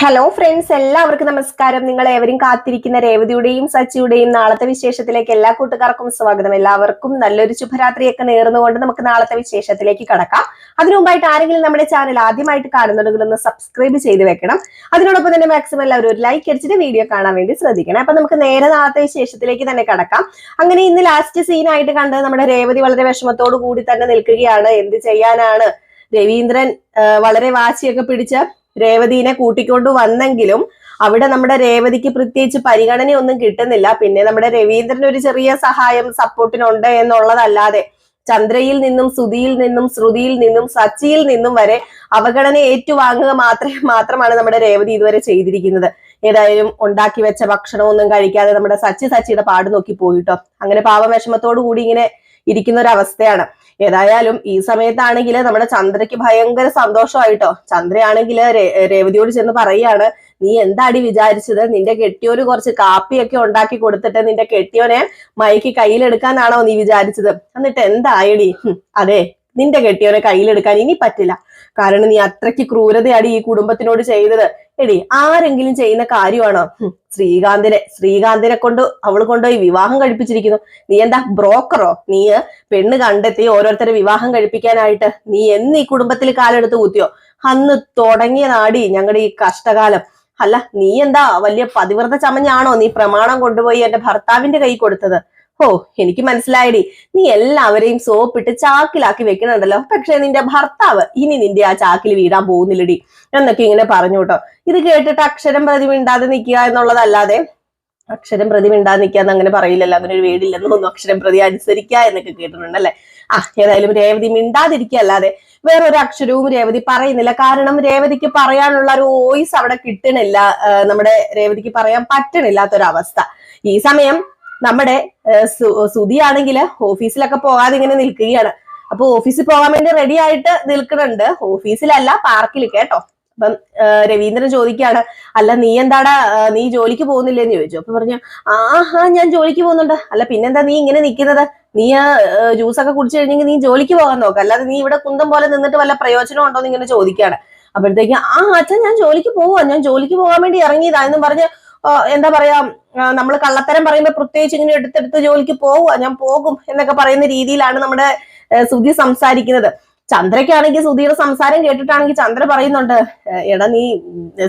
Hello friends എല്ലാവർക്കും നമസ്കാരം. നിങ്ങൾ ഏവരും കാത്തിരിക്കുന്ന രേവതിയുടെയും സച്ചിയുടെയും നാളത്തെ വിശേഷത്തിലേക്ക് എല്ലാ കൂട്ടുകാർക്കും സ്വാഗതം. എല്ലാവർക്കും നല്ലൊരു ശുഭരാത്രിയൊക്കെ നേർന്നുകൊണ്ട് നമുക്ക് നാളത്തെ വിശേഷത്തിലേക്ക് കടക്കാം. അതിനു മുമ്പായിട്ട് ആരെങ്കിലും നമ്മുടെ ചാനൽ ആദ്യമായിട്ട് കാണുന്നുണ്ടെങ്കിൽ ഒന്ന് സബ്സ്ക്രൈബ് ചെയ്ത് വെക്കണം. അതിനോടൊപ്പം തന്നെ മാക്സിമം എല്ലാവരും ഒരു ലൈക്ക് അടിച്ചിട്ട് വീഡിയോ കാണാൻ വേണ്ടി ശ്രദ്ധിക്കണം. അപ്പൊ നമുക്ക് നേരെ നാളത്തെ വിശേഷത്തിലേക്ക് തന്നെ കടക്കാം. അങ്ങനെ ഇന്ന് ലാസ്റ്റ് സീനായിട്ട് കണ്ടത് നമ്മുടെ രേവതി വളരെ വിഷമത്തോടു കൂടി തന്നെ നിൽക്കുകയാണ്. എന്ത് ചെയ്യാനാണ്? രവീന്ദ്രൻ വളരെ വാശിയൊക്കെ പിടിച്ച് രേവതിനെ കൂട്ടിക്കൊണ്ടു വന്നെങ്കിലും അവിടെ നമ്മുടെ രേവതിക്ക് പ്രത്യേകിച്ച് പരിഗണനയൊന്നും കിട്ടുന്നില്ല. പിന്നെ നമ്മുടെ രവീന്ദ്രൻ ഒരു ചെറിയ സഹായം സപ്പോർട്ടിനുണ്ട് എന്നുള്ളതല്ലാതെ ചന്ദ്രയിൽ നിന്നും സുധിയിൽ നിന്നും ശ്രുതിയിൽ നിന്നും സച്ചിയിൽ നിന്നും വരെ അവഗണന ഏറ്റുവാങ്ങുക മാത്രമേ മാത്രമാണ് നമ്മുടെ രേവതി ഇതുവരെ ചെയ്തിരിക്കുന്നത്. ഏതായാലും ഉണ്ടാക്കി വെച്ച ഭക്ഷണമൊന്നും കഴിക്കാതെ നമ്മുടെ സച്ചി സച്ചിയുടെ പാട് നോക്കി പോയിട്ടോ. അങ്ങനെ പാവവിഷമത്തോടു കൂടി ഇങ്ങനെ ഇരിക്കുന്ന ഒരു അവസ്ഥയാണ്. ഏതായാലും ഈ സമയത്താണെങ്കിൽ നമ്മുടെ ചന്ദ്രയ്ക്ക് ഭയങ്കര സന്തോഷമായിട്ടോ. ചന്ദ്രയാണെങ്കിൽ രേവതിയോട് ചെന്ന് പറയാണ് നീ എന്താടി വിചാരിച്ചത്? നിന്റെ കെട്ടിയോന് കുറച്ച് കാപ്പിയൊക്കെ ഉണ്ടാക്കി കൊടുത്തിട്ട് നിന്റെ കെട്ടിയോനെ മയക്ക് കയ്യിലെടുക്കാനാണോ നീ വിചാരിച്ചത്? എന്നിട്ട് എന്തായടി അതെ നിന്റെ കെട്ടിയവനെ കയ്യിലെടുക്കാൻ ഇനി പറ്റില്ല. കാരണം നീ അത്രയ്ക്ക് ക്രൂരതയാണ് ഈ കുടുംബത്തിനോട് ചെയ്തത്. എടി ആരെങ്കിലും ചെയ്യുന്ന കാര്യമാണോ? ശ്രീകാന്തിനെ ശ്രീകാന്തിനെ കൊണ്ട് അവൾ കൊണ്ടുപോയി വിവാഹം കഴിപ്പിച്ചിരിക്കുന്നു. നീ എന്താ ബ്രോക്കറോ? നീ പെണ്ണ് കണ്ടെത്തി ഓരോരുത്തരെ വിവാഹം കഴിപ്പിക്കാനായിട്ട് നീ എന്ന് ഈ കുടുംബത്തിൽ കാലെടുത്ത് കൂത്തിയോ? അന്ന് തുടങ്ങിയ തുടങ്ങിയതാടി ഞങ്ങളുടെ ഈ കഷ്ടകാലം. അല്ല നീ എന്താ വലിയ പതിവ്രത ചമഞ്ഞാണോ നീ പ്രമാണം കൊണ്ടുപോയി എന്റെ ഭർത്താവിന്റെ കൈ കൊടുത്തത്? ഓ എനിക്ക് മനസ്സിലായടി. നീ എല്ലാവരെയും സോപ്പിട്ട് ചാക്കിലാക്കി വെക്കുന്നുണ്ടല്ലോ. പക്ഷെ നിന്റെ ഭർത്താവ് ഇനി നിന്റെ ആ ചാക്കിൽ വീടാൻ പോകുന്നില്ലടി. എന്നൊക്കെ ഇങ്ങനെ പറഞ്ഞു കേട്ടോ. ഇത് കേട്ടിട്ട് അക്ഷരം പ്രതി മിണ്ടാതെ നിൽക്കുക എന്നുള്ളതല്ലാതെ അക്ഷരം പ്രതി മിണ്ടാതെ നിൽക്കാന്ന് അങ്ങനെ പറയില്ലല്ലോ. അങ്ങനെ ഒരു വീടില്ലെന്ന് തോന്നുന്നു. അക്ഷരം പ്രതി അനുസരിക്കുക എന്നൊക്കെ കേട്ടിട്ടുണ്ട് അല്ലെ? ആ ഏതായാലും രേവതി മിണ്ടാതിരിക്കുക അല്ലാതെ വേറൊരു അക്ഷരവും രേവതി പറയുന്നില്ല. കാരണം രേവതിക്ക് പറയാനുള്ള ഒരു വോയിസ് അവിടെ കിട്ടണില്ല. നമ്മുടെ രേവതിക്ക് പറയാൻ പറ്റണില്ലാത്തൊരവസ്ഥ. ഈ സമയം നമ്മുടെ സുതിയാണെങ്കിൽ ഓഫീസിലൊക്കെ പോകാതെ ഇങ്ങനെ നിൽക്കുകയാണ്. അപ്പൊ ഓഫീസിൽ പോകാൻ വേണ്ടി റെഡി ആയിട്ട് നിൽക്കുന്നുണ്ട്. ഓഫീസിലല്ല പാർക്കിൽ കേട്ടോ. അപ്പം രവീന്ദ്രൻ ചോദിക്കുകയാണ് അല്ല നീ എന്താടാ നീ ജോലിക്ക് പോകുന്നില്ലേന്ന് ചോദിച്ചു. അപ്പൊ പറഞ്ഞു ആഹാ ഞാൻ ജോലിക്ക് പോകുന്നുണ്ട്. അല്ല പിന്നെന്താ നീ ഇങ്ങനെ നിൽക്കുന്നത്? നീ ജ്യൂസ് ഒക്കെ കുടിച്ചു കഴിഞ്ഞെങ്കിൽ നീ ജോലിക്ക് പോകാൻ നോക്ക്. അല്ലാതെ നീ ഇവിടെ കുന്തം പോലെ നിന്നിട്ട് വല്ല പ്രയോജനം ഉണ്ടോ എന്ന് ഇങ്ങനെ ചോദിക്കുകയാണ്. അപ്പോഴത്തേക്ക് ആ അച്ഛൻ ഞാൻ ജോലിക്ക് പോവാ. ഞാൻ ജോലിക്ക് പോകാൻ വേണ്ടി ഇറങ്ങിയതാ. എന്നും പറഞ്ഞ് എന്താ പറയാ നമ്മൾ കള്ളത്തരം പറയുമ്പോൾ പ്രത്യേകിച്ച് ഇങ്ങനെ എടുത്തെടുത്ത് ജോലിക്ക് പോവുക ഞാൻ പോകും എന്നൊക്കെ പറയുന്ന രീതിയിലാണ് നമ്മുടെ സുധി സംസാരിക്കുന്നത്. ചന്ദ്രയ്ക്കാണെങ്കിൽ സുധിയുടെ സംസാരം കേട്ടിട്ടാണെങ്കിൽ ചന്ദ്ര പറയുന്നുണ്ട് "ഏ, എടാ നീ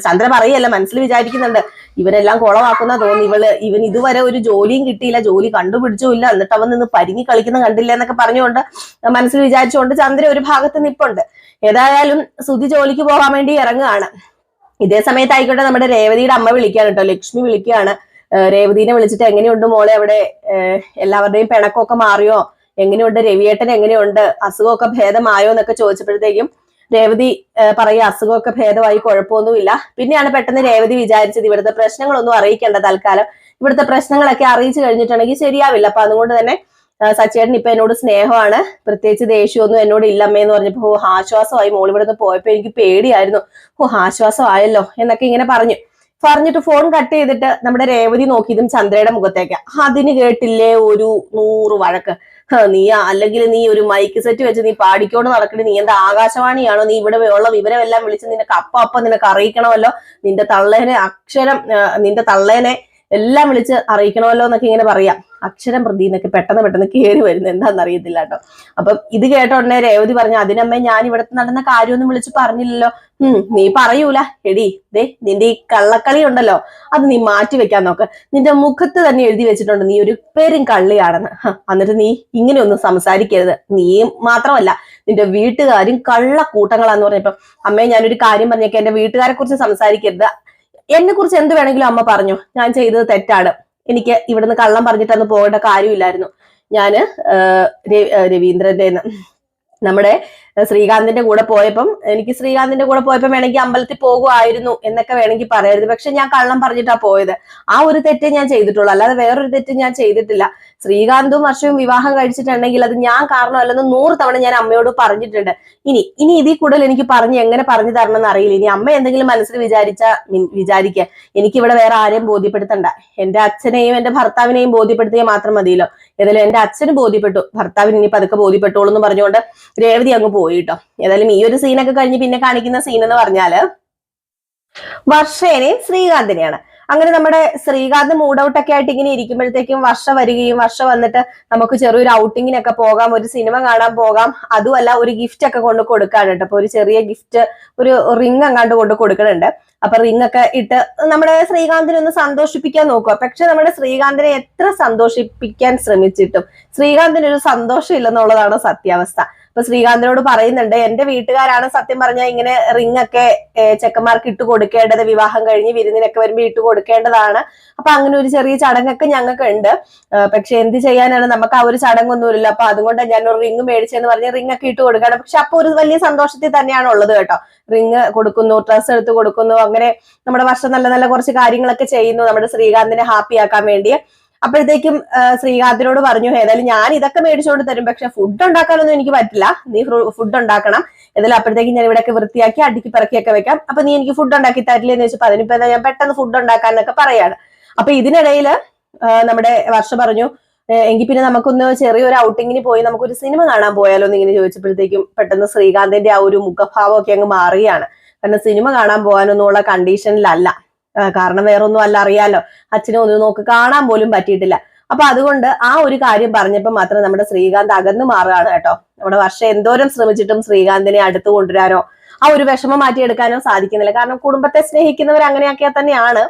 ചന്ദ്ര പറയല്ല മനസ്സിൽ വിചാരിക്കുന്നുണ്ട് ഇവരെല്ലാം കുളവാക്കുന്ന തോന്നി ഇവൾ ഇവൻ ഇതുവരെ ഒരു ജോലിയും കിട്ടിയില്ല ജോലി കണ്ടുപിടിച്ചുമില്ല എന്നിട്ട് അവൻ നിന്ന് പരിങ്ങി കളിക്കുന്ന കണ്ടില്ല എന്നൊക്കെ പറഞ്ഞുകൊണ്ട് മനസ്സിൽ വിചാരിച്ചുകൊണ്ട് ചന്ദ്ര ഒരു ഭാഗത്ത് നിപ്പുണ്ട്. ഏതായാലും സുധി ജോലിക്ക് പോകാൻ വേണ്ടി ഇറങ്ങുകയാണ്. ഇതേ സമയത്തായിക്കോട്ടെ നമ്മുടെ രേവതിയുടെ അമ്മ വിളിക്കുകയാണ് കേട്ടോ. ലക്ഷ്മി വിളിക്കുകയാണ്. രേവതിനെ വിളിച്ചിട്ട് എങ്ങനെയുണ്ട് മോളെ അവിടെ? എല്ലാവരുടെയും പിണക്കമൊക്കെ മാറിയോ? എങ്ങനെയുണ്ട്? രവിയേട്ടൻ എങ്ങനെയുണ്ട്? അസുഖമൊക്കെ ഭേദമായോ എന്നൊക്കെ ചോദിച്ചപ്പോഴത്തേക്കും രേവതി പറയുക അസുഖമൊക്കെ ഭേദമായി കുഴപ്പമൊന്നുമില്ല. പിന്നെയാണ് പെട്ടെന്ന് രേവതി വിചാരിച്ചത് ഇവിടുത്തെ പ്രശ്നങ്ങളൊന്നും അറിയിക്കേണ്ട തൽക്കാലം. ഇവിടുത്തെ പ്രശ്നങ്ങളൊക്കെ അറിയിച്ചു കഴിഞ്ഞിട്ടുണ്ടെങ്കിൽ ശരിയാവില്ല. അപ്പൊ അതുകൊണ്ട് തന്നെ സച്ചേട്ടൻ ഇപ്പൊ എന്നോട് സ്നേഹമാണ്. പ്രത്യേകിച്ച് ദേഷ്യമൊന്നും എന്നോട് ഇല്ലമ്മയെന്ന് പറഞ്ഞപ്പോ ആശ്വാസമായി. മോൾ നിന്ന് പോയപ്പോ എനിക്ക് പേടിയായിരുന്നു. ഓ ആശ്വാസമായല്ലോ? എന്നൊക്കെ ഇങ്ങനെ പറഞ്ഞു. പറഞ്ഞിട്ട് ഫോൺ കട്ട് ചെയ്തിട്ട് നമ്മുടെ രേവതി നോക്കിയതും ചന്ദ്രയുടെ മുഖത്തേക്ക്. അതിന് കേട്ടില്ലേ ഒരു നൂറ് വഴക്ക്? നീ അല്ലെങ്കിൽ നീ ഒരു മൈക്ക് സെറ്റ് വെച്ച് നീ പാടിക്കോണ്ട് നടക്കണേ നീ എന്താ ആകാശവാണിയാണോ? നീ ഇവിടെ ഉള്ള വിവരമെല്ലാം വിളിച്ച് നിനക്ക് അപ്പ അപ്പ നിനക്ക് അറിയിക്കണമല്ലോ? നിന്റെ തള്ളേനെ അക്ഷരം നിന്റെ തള്ളേനെ എല്ലാം വിളിച്ച് അറിയിക്കണമല്ലോ എന്നൊക്കെ ഇങ്ങനെ പറയാം. അക്ഷരം പ്രതി എന്നൊക്കെ പെട്ടെന്ന് പെട്ടെന്ന് കയറി വരുന്നത് എന്താണെന്ന് അറിയത്തില്ല കേട്ടോ. അപ്പം ഇത് കേട്ട ഉടനെ രേവതി പറഞ്ഞു അതിനമ്മ ഞാൻ ഇവിടെ നടന്ന കാര്യമൊന്നും വിളിച്ച് പറഞ്ഞില്ലല്ലോ. ഉം നീ പറയൂല. എടി ദേ നിന്റെ ഈ കള്ളക്കളി ഉണ്ടല്ലോ അത് നീ മാറ്റി വെക്കാൻ നോക്ക്. നിന്റെ മുഖത്ത് തന്നെ എഴുതി വെച്ചിട്ടുണ്ട് നീ ഒരു പേരും കള്ളിയാണെന്ന്. എന്നിട്ട് നീ ഇങ്ങനെയൊന്നും സംസാരിക്കരുത്. നീ മാത്രമല്ല നിന്റെ വീട്ടുകാരും കള്ള കൂട്ടങ്ങളാന്ന് പറഞ്ഞപ്പോ അമ്മയെ ഞാനൊരു കാര്യം പറഞ്ഞേക്കെ. എന്റെ വീട്ടുകാരെ കുറിച്ച് സംസാരിക്കരുത്. എന്നെ കുറിച്ച് എന്ത് വേണമെങ്കിലും അമ്മ പറഞ്ഞു. ഞാൻ ചെയ്തത് തെറ്റാണ്. എനിക്ക് ഇവിടുന്ന് കള്ളം പറഞ്ഞിട്ട് അന്ന് പോകേണ്ട കാര്യമില്ലായിരുന്നു. ആഹ് രവീന്ദ്രന്റെ നമ്മുടെ ശ്രീകാന്തിന്റെ കൂടെ പോയപ്പം എനിക്ക് ശ്രീകാന്തിന്റെ കൂടെ പോയപ്പം വേണമെങ്കിൽ അമ്പലത്തിൽ പോകുമായിരുന്നു എന്നൊക്കെ വേണമെങ്കിൽ പറയരുത്. പക്ഷെ ഞാൻ കള്ളം പറഞ്ഞിട്ടാ പോയത്. ആ ഒരു തെറ്റേ ഞാൻ ചെയ്തിട്ടുള്ളൂ. അല്ലാതെ വേറൊരു തെറ്റ് ഞാൻ ചെയ്തിട്ടില്ല. ശ്രീകാന്തും വർഷവും വിവാഹം കഴിച്ചിട്ടുണ്ടെങ്കിൽ അത് ഞാൻ കാരണമല്ലെന്ന് നൂറ് തവണ ഞാൻ അമ്മയോട് പറഞ്ഞിട്ടുണ്ട്. ഇനി ഇനി ഇതിൽ കൂടുതൽ എനിക്ക് പറഞ്ഞ് എങ്ങനെ പറഞ്ഞു തരണം എന്ന് അറിയില്ല. ഇനി അമ്മ എന്തെങ്കിലും മനസ്സിൽ വിചാരിച്ച വിചാരിക്കുക എനിക്കിവിടെ വേറെ ആരെയും ബോധ്യപ്പെടുത്തണ്ട. എന്റെ അച്ഛനെയും എന്റെ ഭർത്താവിനെയും ബോധ്യപ്പെടുത്തിയ മാത്രം മതിയല്ലോ. ഏതായാലും എന്റെ അച്ഛന് ബോധ്യപ്പെട്ടു. ഭർത്താവിന് ഇനി പതുക്കെ ബോധ്യപ്പെട്ടോളൂ എന്ന് പറഞ്ഞുകൊണ്ട് രേവതി അങ്ങ് പോയി. കേട്ടോ ഏതായാലും ഈ ഒരു സീനൊക്കെ കഴിഞ്ഞ് പിന്നെ കാണിക്കുന്ന സീൻ എന്ന് പറഞ്ഞാൽ വർഷേനെയും ശ്രീകാന്തിനെയാണ്. അങ്ങനെ നമ്മുടെ ശ്രീകാന്ത് മൂഡ് ഔട്ട് ഒക്കെ ആയിട്ട് ഇങ്ങനെ ഇരിക്കുമ്പോഴത്തേക്കും വർഷ വരികയും വർഷ വന്നിട്ട് നമുക്ക് ചെറിയൊരു ഔട്ടിങ്ങിനൊക്കെ പോകാം ഒരു സിനിമ കാണാൻ പോകാം. അതുമല്ല ഒരു ഗിഫ്റ്റ് ഒക്കെ കൊണ്ട് കൊടുക്കാനുണ്ട്. അപ്പൊ ഒരു ചെറിയ ഗിഫ്റ്റ് ഒരു റിംഗ് അങ്ങാണ്ട് കൊണ്ട് കൊടുക്കുന്നുണ്ട് അപ്പൊ റിംഗ് ഒക്കെ ഇട്ട് നമ്മുടെ ശ്രീകാന്തിനെ ഒന്ന് സന്തോഷിപ്പിക്കാൻ നോക്കുക. പക്ഷെ നമ്മുടെ ശ്രീകാന്തിനെ എത്ര സന്തോഷിപ്പിക്കാൻ ശ്രമിച്ചിട്ടും ശ്രീകാന്തിന് ഒരു സന്തോഷം ഇല്ലെന്നുള്ളതാണ് സത്യാവസ്ഥ. അപ്പൊ ശ്രീകാന്തിനോട് പറയുന്നുണ്ട് എന്റെ വീട്ടുകാരാണ് സത്യം പറഞ്ഞാൽ ഇങ്ങനെ റിംഗ് ഒക്കെ ചെക്കന്മാർക്ക് ഇട്ട് കൊടുക്കേണ്ടത്. വിവാഹം കഴിഞ്ഞ് വിരുന്നിനൊക്കെ വരുമ്പോൾ ഇട്ട് കൊടുക്കേണ്ടതാണ്. അപ്പൊ അങ്ങനെ ഒരു ചെറിയ ചടങ്ങൊക്കെ ഞങ്ങൾക്ക് ഉണ്ട്. പക്ഷെ എന്ത് ചെയ്യാനാണ്? നമുക്ക് ആ ഒരു ചടങ്ങൊന്നുമില്ല അപ്പൊ അതുകൊണ്ട് ഞാൻ ഒരു റിംഗ് മേടിച്ചെന്ന് പറഞ്ഞ് റിംഗ് ഒക്കെ ഇട്ട് കൊടുക്കണം പക്ഷെ അപ്പൊ ഒരു വലിയ സന്തോഷത്തിൽ തന്നെയാണ് ഉള്ളത് കേട്ടോ. റിംഗ് കൊടുക്കുന്നു ഡ്രസ്സ് എടുത്ത് കൊടുക്കുന്നു അങ്ങനെ നമ്മുടെ വർഷം നല്ല നല്ല കുറച്ച് കാര്യങ്ങളൊക്കെ ചെയ്യുന്നു. നമ്മുടെ ശ്രീകാന്തിനെ ഹാപ്പി ആക്കാൻ വേണ്ടി. അപ്പോഴത്തേക്കും ശ്രീകാന്തിനോട് പറഞ്ഞു ഏതായാലും ഞാൻ ഇതൊക്കെ മേടിച്ചുകൊണ്ട് തരും. പക്ഷെ ഫുഡ് ഉണ്ടാക്കാനൊന്നും എനിക്ക് പറ്റില്ല. നീ ഫുഡ് ഉണ്ടാക്കണം. ഏതായാലും അപ്പോഴത്തേക്കും ഞാൻ ഇവിടെയൊക്കെ വൃത്തിയാക്കി അടുക്കി പിറക്കിയൊക്കെ വെക്കാം. അപ്പൊ നീ എനിക്ക് ഫുഡ് ഉണ്ടാക്കി തരില്ലേ എന്ന് വെച്ചപ്പോ അതിനിപ്പോ ഞാൻ പെട്ടെന്ന് ഫുഡ് ഉണ്ടാക്കാനൊക്കെ പറയാണ്. അപ്പൊ ഇതിനിടയിൽ നമ്മുടെ വർഷ പറഞ്ഞു "ഏ, എങ്കിൽ പിന്നെ നമുക്കൊന്ന് ചെറിയൊരു ഔട്ടിങ്ങിന് പോയി നമുക്കൊരു സിനിമ കാണാൻ പോയാലോ എന്ന് ഇങ്ങനെ ചോദിച്ചപ്പോഴത്തേക്കും പെട്ടെന്ന് ശ്രീകാന്തിന്റെ ആ ഒരു മുഖഭാവമൊക്കെ അങ്ങ് മാറുകയാണ്. കാരണം സിനിമ കാണാൻ പോകാനൊന്നുമുള്ള കണ്ടീഷനിലല്ല കാരണം വേറൊന്നും അല്ല അറിയാലോ. അച്ഛനെ ഒന്ന് നോക്ക് കാണാൻ പോലും പറ്റിയിട്ടില്ല. അപ്പൊ അതുകൊണ്ട് ആ ഒരു കാര്യം പറഞ്ഞപ്പോൾ മാത്രം നമ്മുടെ ശ്രീകാന്ത് അകന്നു മാറുകയാണ് കേട്ടോ. നമ്മുടെ വർഷം എന്തോരം ശ്രമിച്ചിട്ടും ശ്രീകാന്തിനെ അടുത്ത് കൊണ്ടുവരാനോ ആ ഒരു വിഷമം മാറ്റിയെടുക്കാനോ സാധിക്കുന്നില്ല. കാരണം കുടുംബത്തെ സ്നേഹിക്കുന്നവർ അങ്ങനെയൊക്കെ തന്നെയാണ്.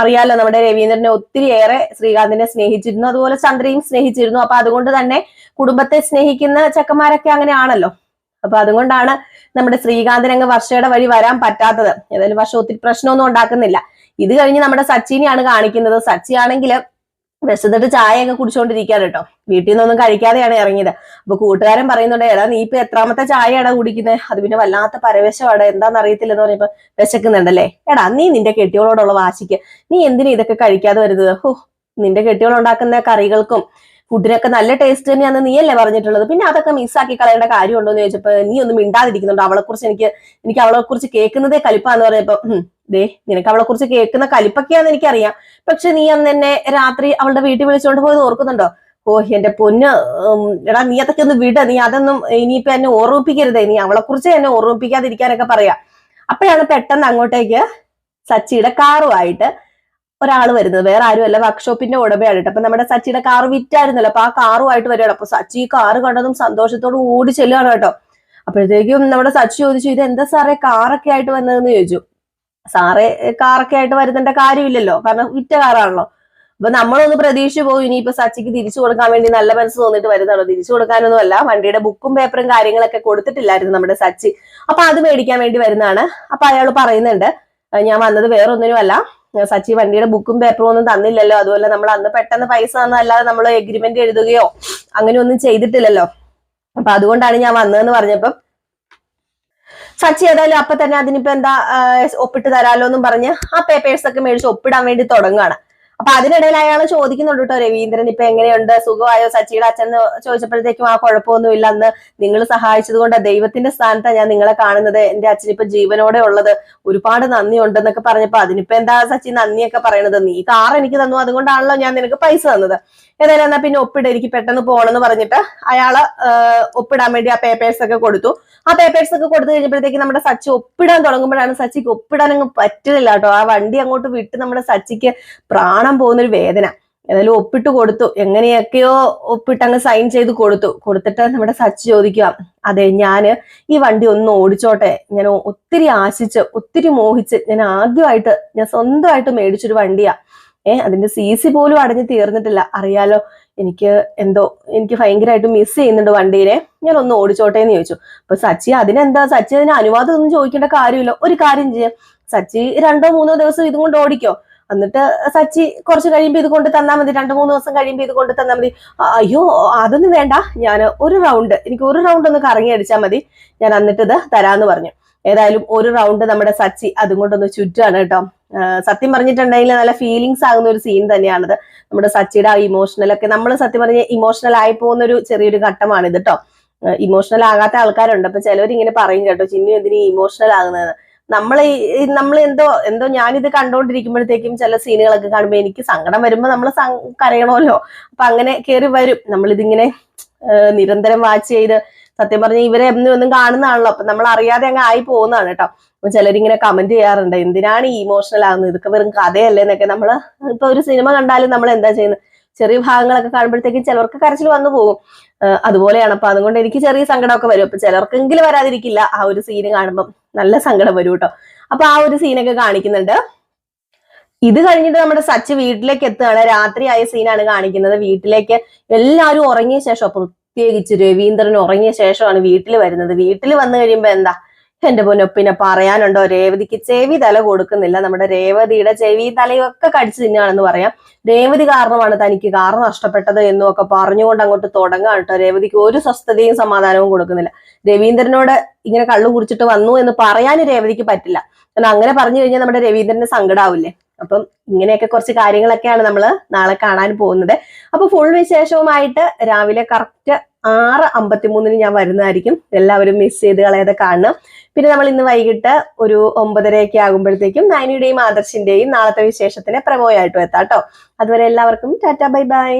അറിയാലോ നമ്മുടെ രവീന്ദ്രനെ ഒത്തിരിയേറെ ശ്രീകാന്തിനെ സ്നേഹിച്ചിരുന്നു. അതുപോലെ ചന്ദ്രയും സ്നേഹിച്ചിരുന്നു. അപ്പൊ അതുകൊണ്ട് തന്നെ കുടുംബത്തെ സ്നേഹിക്കുന്ന ചെക്കന്മാരൊക്കെ അങ്ങനെയാണല്ലോ. അപ്പൊ അതുകൊണ്ടാണ് നമ്മുടെ ശ്രീകാന്തിനങ്ങ് വർഷയുടെ വഴി വരാൻ പറ്റാത്തത്. ഏതായാലും വർഷം ഒത്തിരി പ്രശ്നമൊന്നും ഉണ്ടാക്കുന്നില്ല. ഇത് കഴിഞ്ഞ് നമ്മുടെ സച്ചിനെയാണ് കാണിക്കുന്നത്. സച്ചി ആണെങ്കിൽ വിശന്നിട്ട് ചായയൊക്കെ കുടിച്ചോണ്ടിരിക്കാൻ കേട്ടോ. വീട്ടിൽ നിന്നൊന്നും കഴിക്കാതെയാണ് ഇറങ്ങിയത്. അപ്പൊ കൂട്ടുകാരൻ പറയുന്നുണ്ട് എടാ നീ ഇപ്പൊ എത്രാമത്തെ ചായയാണ് കുടിക്കുന്നത് അത് പിന്നെ വല്ലാത്ത പരവേശമാണ്. എന്താണെന്ന് അറിയത്തില്ലെന്ന് പറഞ്ഞപ്പോ വിശക്കുന്നുണ്ടല്ലേ എടാ നീ നിന്റെ കെട്ടിയോളോടുള്ള വാശിക്ക്. നീ എന്തിനാ ഇതൊക്കെ കഴിക്കാതെ വരുന്നത്? ഹോ നിന്റെ കെട്ടികൾ ഉണ്ടാക്കുന്ന കറികൾക്കും ഫുഡിനൊക്കെ നല്ല ടേസ്റ്റ് തന്നെയാന്ന് നീയല്ലേ പറഞ്ഞിട്ടുള്ളത്. പിന്നെ അതൊക്കെ മിസ്സാക്കി കളയേണ്ട കാര്യമുണ്ടോ എന്ന് ചോദിച്ചപ്പോ നീ ഒന്നും മിണ്ടാതിരിക്കുന്നുണ്ട്? അവളെ കുറിച്ച് എനിക്ക് എനിക്ക് അവളെ കുറിച്ച് കേൾക്കുന്നതേ കലിപ്പാന്ന് പറഞ്ഞപ്പോ "ഹും, ദേ നിനക്ക് അവളെ കുറിച്ച് കേൾക്കുന്ന കലിപ്പൊക്കെയാന്ന് എനിക്കറിയാം. പക്ഷെ നീ അന്ന് എന്നെ രാത്രി അവളുടെ വീട്ടിൽ വിളിച്ചുകൊണ്ട് പോയത് ഓർക്കുന്നുണ്ടോ? ഓ എന്റെ പൊന്ന് എടാ നീ അതൊക്കെ ഒന്ന് വിട. നീ അതൊന്നും ഇനിയിപ്പോ എന്നെ ഓർമ്മിപ്പിക്കരുതേ. നീ അവളെ കുറിച്ച് എന്നെ ഓർമ്മിപ്പിക്കാതിരിക്കാനൊക്കെ പറയാ. അപ്പോഴാണ് പെട്ടെന്ന് അങ്ങോട്ടേക്ക് സച്ചിയുടെ കാറുമായിട്ട് ഒരാൾ വരുന്നത്. വേറെ ആരും അല്ല. വർക്ക്ഷോപ്പിന്റെ ഉടമയാണ് കേട്ടോ. അപ്പൊ നമ്മുടെ സച്ചിയുടെ കാറ് വിറ്റായിരുന്നല്ലോ. അപ്പൊ ആ കാറുമായിട്ട് വരികയാണ്. അപ്പൊ സച്ചി കാറ് കണ്ടതും സന്തോഷത്തോട് ഓടി ചെല്ലുകയാണ് കേട്ടോ. അപ്പോഴത്തേക്കും നമ്മുടെ സച്ചി ചോദിച്ചു ഇത് എന്താ സാറേ കാറൊക്കെ ആയിട്ട് വന്നതെന്ന് ചോദിച്ചു. സാറേ കാറൊക്കെ ആയിട്ട് വരുന്നതിന്റെ കാര്യമില്ലല്ലോ. കാരണം വിറ്റ കാറാണല്ലോ അപ്പൊ നമ്മളൊന്ന് പ്രതീക്ഷിച്ചു പോകും ഇനിയിപ്പോ സച്ചിക്ക് തിരിച്ചു കൊടുക്കാൻ വേണ്ടി നല്ല മനസ്സ് തോന്നിട്ട് വരുന്നുള്ളൂ തിരിച്ചു കൊടുക്കാനൊന്നും അല്ല വണ്ടിയുടെ ബുക്കും പേപ്പറും കാര്യങ്ങളൊക്കെ കൊടുത്തിട്ടില്ലായിരുന്നു നമ്മുടെ സച്ചി. അപ്പൊ അത് മേടിക്കാൻ വേണ്ടി വരുന്നതാണ്. അപ്പൊ അയാൾ പറയുന്നുണ്ട് ഞാൻ വന്നത് വേറൊന്നിനും അല്ല ഞാൻ സച്ചി വണ്ടിയുടെ ബുക്കും പേപ്പറും ഒന്നും തന്നില്ലല്ലോ. അതുപോലെ നമ്മൾ അന്ന് പെട്ടെന്ന് പൈസ തന്നല്ലാതെ നമ്മൾ എഗ്രിമെന്റ് എഴുതുകയോ അങ്ങനെ ഒന്നും ചെയ്തിട്ടില്ലല്ലോ. അപ്പൊ അതുകൊണ്ടാണ് ഞാൻ വന്നതെന്ന് പറഞ്ഞപ്പം സച്ചി ഏതായാലും അപ്പൊ തന്നെ അതിനിപ്പോ എന്താ ഒപ്പിട്ട് തരാലോ എന്നും പറഞ്ഞ് ആ പേപ്പേഴ്സ് ഒക്കെ മേടിച്ച് ഒപ്പിടാൻ വേണ്ടി തുടങ്ങുകയാണ് അപ്പൊ അതിനിടയിൽ അയാൾ ചോദിക്കുന്നുണ്ട് കേട്ടോ രവീന്ദ്രൻ ഇപ്പൊ എങ്ങനെയുണ്ട്? സുഖമായോ? സച്ചിയുടെ അച്ഛൻ ചോദിച്ചപ്പോഴത്തേക്കും ആ കുഴപ്പമൊന്നുമില്ല. അന്ന് നിങ്ങൾ സഹായിച്ചത് കൊണ്ട് ദൈവത്തിന്റെ സ്ഥാനത്താണ് ഞാൻ നിങ്ങളെ കാണുന്നത്. എന്റെ അച്ഛൻ ഇപ്പൊ ജീവനോടെ ഉള്ളത്. ഒരുപാട് നന്ദി ഉണ്ടെന്നൊക്കെ പറഞ്ഞപ്പോ അതിനിപ്പോ എന്താ സച്ചി നന്ദിയൊക്കെ പറയണത്? നീ കാർ എനിക്ക് തന്നു. അതുകൊണ്ടാണല്ലോ ഞാൻ നിനക്ക് പൈസ തന്നത്. ഏതായാലും എന്നാ പിന്നെ ഒപ്പിട എനിക്ക് പെട്ടെന്ന് പോകണമെന്ന് പറഞ്ഞിട്ട് അയാൾ ഒപ്പിടാൻ വേണ്ടി ആ പേപ്പേഴ്സ് ഒക്കെ കൊടുത്തു. ആ പേപ്പേഴ്സ് ഒക്കെ കൊടുത്തു കഴിഞ്ഞപ്പോഴത്തേക്ക് നമ്മുടെ സച്ചി ഒപ്പിടാൻ തുടങ്ങുമ്പോഴാണ് സച്ചിക്ക് ഒപ്പിടാൻ അങ്ങ് പറ്റുന്നില്ല കേട്ടോ. ആ വണ്ടി അങ്ങോട്ട് വിട്ട് നമ്മുടെ സച്ചിക്ക് പ്രാണം പോകുന്നൊരു വേദന. ഏതായാലും ഒപ്പിട്ട് കൊടുത്തു. എങ്ങനെയൊക്കെയോ ഒപ്പിട്ട് അങ്ങ് സൈൻ ചെയ്ത് കൊടുത്തു. കൊടുത്തിട്ട് നമ്മുടെ സച്ച് ചോദിക്കുക അതെ ഞാൻ ഈ വണ്ടി ഒന്ന് ഓടിച്ചോട്ടെ. ഞാൻ ഒത്തിരി ആശിച്ച് ഒത്തിരി മോഹിച്ച് ഞാൻ ആദ്യമായിട്ട് ഞാൻ സ്വന്തമായിട്ട് മേടിച്ചൊരു വണ്ടിയാ. ഏഹ് അതിന്റെ സി സി പോലും അടഞ്ഞു തീർന്നിട്ടില്ല. അറിയാലോ എനിക്ക് എന്തോ എനിക്ക് ഭയങ്കരമായിട്ട് മിസ് ചെയ്യുന്നുണ്ട് വണ്ടീനെ. ഞാൻ ഒന്ന് ഓടിച്ചോട്ടെ എന്ന് ചോദിച്ചു. അപ്പൊ സച്ചി അതിനെന്താ? സച്ചി അതിന് അനുവാദം ഒന്നും ചോദിക്കേണ്ട കാര്യമില്ല. ഒരു കാര്യം ചെയ്യാം. സച്ചി രണ്ടോ മൂന്നോ ദിവസം ഇതും കൊണ്ട് ഓടിക്കോ. എന്നിട്ട് സച്ചി കുറച്ച് കഴിയുമ്പോൾ ഇത് കൊണ്ട് തന്നാൽ മതി. രണ്ടു മൂന്ന് ദിവസം കഴിയുമ്പോൾ ഇത് കൊണ്ട് തന്നാൽ മതി. അയ്യോ അതൊന്നും വേണ്ട. ഞാൻ ഒരു റൗണ്ട് എനിക്ക് ഒരു റൗണ്ട് ഒന്ന് കറങ്ങി അടിച്ചാൽ മതി. ഞാൻ എന്നിട്ട് ഇത് തരാന്ന് പറഞ്ഞു. ഏതായാലും ഒരു റൗണ്ട് നമ്മുടെ സച്ചി അതും കൊണ്ടൊന്ന് ചുറ്റാണ് കേട്ടോ. സത്യം പറഞ്ഞിട്ടുണ്ടെങ്കിൽ നല്ല ഫീലിങ്സ് ആകുന്ന ഒരു സീൻ തന്നെയാണത്. നമ്മുടെ സച്ചിയുടെ ആ ഇമോഷണൽ ഒക്കെ. നമ്മൾ സത്യം പറഞ്ഞ ഇമോഷണൽ ആയി പോകുന്ന ഒരു ചെറിയൊരു ഘട്ടമാണ് ഇത് കേട്ടോ ഇമോഷണൽ ആകാത്ത ആൾക്കാരുണ്ട്. അപ്പൊ ചിലവർ ഇങ്ങനെ പറയും കേട്ടോ ചിന്നു എന്തിനു ഇമോഷണൽ ആകുന്നത്? നമ്മൾ നമ്മൾ എന്തോ എന്തോ ഞാനിത് കണ്ടോണ്ടിരിക്കുമ്പോഴത്തേക്കും ചില സീനുകളൊക്കെ കാണുമ്പോൾ എനിക്ക് സങ്കടം വരുമ്പോൾ നമ്മൾ കരയണമല്ലോ. അപ്പൊ അങ്ങനെ കയറി വരും. നമ്മളിതിങ്ങനെ നിരന്തരം വാച്ച് ചെയ്ത് സത്യം പറഞ്ഞ ഇവരെ എന്നും ഒന്നും കാണുന്നതാണല്ലോ. അപ്പൊ നമ്മൾ അറിയാതെ അങ്ങ് ആയി പോകുന്നതാണ് കേട്ടോ. അപ്പൊ ചിലരിങ്ങനെ കമന്റ് ചെയ്യാറുണ്ട്. എന്തിനാണ് ഈ ഇമോഷണൽ ആകുന്നത് ഇതൊക്കെ വെറും കഥയല്ലേ എന്നൊക്കെ നമ്മൾ ഇപ്പൊ ഒരു സിനിമ കണ്ടാലും നമ്മൾ എന്താ ചെയ്യുന്നത്? ചെറിയ ഭാഗങ്ങളൊക്കെ കാണുമ്പോഴത്തേക്ക് ചിലർക്ക് കരച്ചിൽ വന്നു പോകും. അതുപോലെയാണ് അപ്പൊ അതുകൊണ്ട് എനിക്ക് ചെറിയ സങ്കടമൊക്കെ വരും. അപ്പൊ ചിലർക്കെങ്കിലും വരാതിരിക്കില്ല ആ ഒരു സീന് കാണുമ്പോൾ നല്ല സങ്കടം വരും കേട്ടോ. അപ്പൊ ആ ഒരു സീനൊക്കെ കാണിക്കുന്നുണ്ട്. ഇത് കഴിഞ്ഞിട്ട് നമ്മുടെ സച്ച് വീട്ടിലേക്ക് എത്തുകയാണ്. രാത്രിയായ സീനാണ് കാണിക്കുന്നത്. വീട്ടിലേക്ക് എല്ലാവരും ഉറങ്ങിയ ശേഷം പ്രത്യേകിച്ച് രവീന്ദ്രൻ ഉറങ്ങിയ ശേഷമാണ് വീട്ടിൽ വരുന്നത്. വീട്ടിൽ വന്നു കഴിയുമ്പോ എന്താ? എന്റെ പൊന്നൊപ്പിനെ പിന്നെ പറയാനുണ്ടോ? രേവതിക്ക് ചെവി തല കൊടുക്കുന്നില്ല. നമ്മുടെ രേവതിയുടെ ചെവി തലയൊക്കെ കടിച്ചു തിന്നാണെന്ന് പറയാം. രേവതി കാരണമാണ് തനിക്ക് കാർ നഷ്ടപ്പെട്ടത് എന്നും ഒക്കെ പറഞ്ഞുകൊണ്ട് അങ്ങോട്ട് തുടങ്ങാൻ കേട്ടോ. രേവതിക്ക് ഒരു സ്വസ്ഥതയും സമാധാനവും കൊടുക്കുന്നില്ല. രവീന്ദ്രനോട് ഇങ്ങനെ കള്ളു കുടിച്ചിട്ട് വന്നു എന്ന് പറയാൻ രേവതിക്ക് പറ്റില്ല. കാരണം അങ്ങനെ പറഞ്ഞു കഴിഞ്ഞാൽ നമ്മുടെ രവീന്ദ്രന് സങ്കടാവില്ലേ? അപ്പം ഇങ്ങനെയൊക്കെ കുറച്ച് കാര്യങ്ങളൊക്കെയാണ് നമ്മൾ നാളെ കാണാൻ പോകുന്നത്. അപ്പൊ ഫുൾ വിശേഷവുമായിട്ട് രാവിലെ കറക്റ്റ് ആറ് അമ്പത്തിമൂന്നിന് ഞാൻ വരുന്നതായിരിക്കും. എല്ലാവരും മിസ് ചെയ്ത് കളയാതെ കാണണം പിന്നെ നമ്മൾ ഇന്ന് വൈകിട്ട് ഒരു ഒമ്പതരയൊക്കെ ആകുമ്പോഴത്തേക്കും നൈനിയുടെയും ആദർശിന്റെയും നാളത്തെ വിശേഷത്തിന് പ്രമോയായിട്ടും എത്താം കേട്ടോ അതുവരെ എല്ലാവർക്കും ടാറ്റ ബൈ ബൈ.